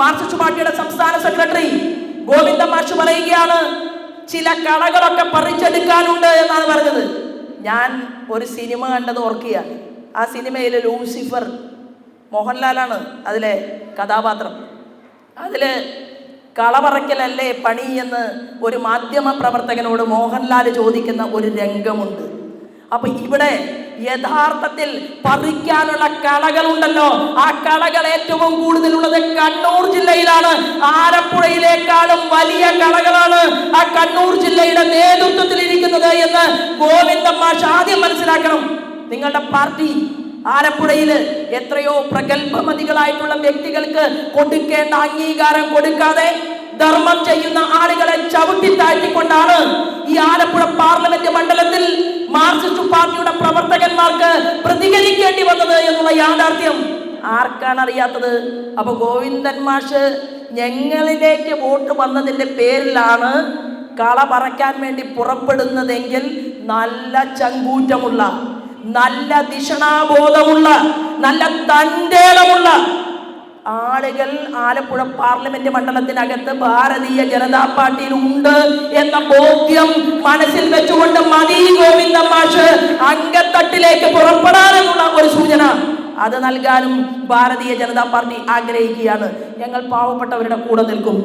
Marxist പാർട്ടിയുടെ സംസ്ഥാന secretary Govinda മാഷ് പറയുകയാണ് ചില കളകളൊക്കെ പറിച്ചെടുക്കാനുണ്ട് എന്നാണ് പറഞ്ഞത്. ഞാൻ ഒരു സിനിമ കണ്ടത് ഓർക്കുകയാണ് ആ സിനിമയിലെ ലൂസിഫർ മോഹൻലാലാണ് അതിലെ കഥാപാത്രം. അതിൽ കളപറയ്ക്കലല്ലേ പണി എന്ന് ഒരു മാധ്യമ പ്രവർത്തകനോട് മോഹൻലാൽ ചോദിക്കുന്ന ഒരു രംഗമുണ്ട്. അപ്പൊ ഇവിടെ യഥാർത്ഥത്തിൽ പറിക്കാനുള്ള കളകളുണ്ടല്ലോ. ആ കളകൾ ഏറ്റവും കൂടുതലുള്ളത് കണ്ണൂർ ജില്ലയിലാണ്. ആലപ്പുഴയിലേക്കാളും വലിയ കളകളാണ് ആ കണ്ണൂർ ജില്ലയുടെ നേതൃത്വത്തിൽ ഇരിക്കുന്നത് എന്ന് ഗോവിന്ദൻ മാഷ് ആദ്യം മനസ്സിലാക്കണം. നിങ്ങളുടെ പാർട്ടി ആലപ്പുഴയിൽ എത്രയോ പ്രഗത്ഭമതികളായിട്ടുള്ള വ്യക്തികൾക്ക് കൊടുക്കേണ്ട അംഗീകാരം കൊടുക്കാതെ ധർമ്മം ചെയ്യുന്ന ആളുകളെ ചവിട്ടി താഴ്ത്തിക്കൊണ്ടാണ് ഈ ആലപ്പുഴ പാർലമെന്റ് മാർക്സിസ്റ്റ് പാർട്ടിയുടെ പ്രവർത്തകന്മാർക്ക് പ്രതികരിക്കേണ്ടി വന്നത് എന്നുള്ള യാഥാർത്ഥ്യം ആർക്കാണ് അറിയാത്തത് അപ്പൊ ഗോവിന്ദൻ മാഷ് ഞങ്ങളിലേക്ക് വോട്ട് വന്നതിന്റെ പേരിലാണ് കള പറയ്ക്കാൻ വേണ്ടി പുറപ്പെടുന്നതെങ്കിൽ നല്ല ചങ്കൂറ്റമുള്ള നല്ല ദിഷണാബോധമുള്ള നല്ല തന്റേടമുള്ള ആളുകൾ ആലപ്പുഴ പാർലമെന്റ് മണ്ഡലത്തിനകത്ത് ഭാരതീയ ജനതാ പാർട്ടിയിൽ ഉണ്ട് എന്ന ബോധ്യം മനസ്സിൽ വെച്ചുകൊണ്ട് മതി ഗോവിന്ദ മാഷ് അങ്കത്തട്ടിലേക്ക് പുറപ്പെടാനെന്നുള്ള ഒരു സൂചന. അത് നൽകാനും ഭാരതീയ ജനതാ പാർട്ടി ആഗ്രഹിക്കുകയാണ്. ഞങ്ങൾ പാവപ്പെട്ടവരുടെ കൂടെ നിൽക്കും.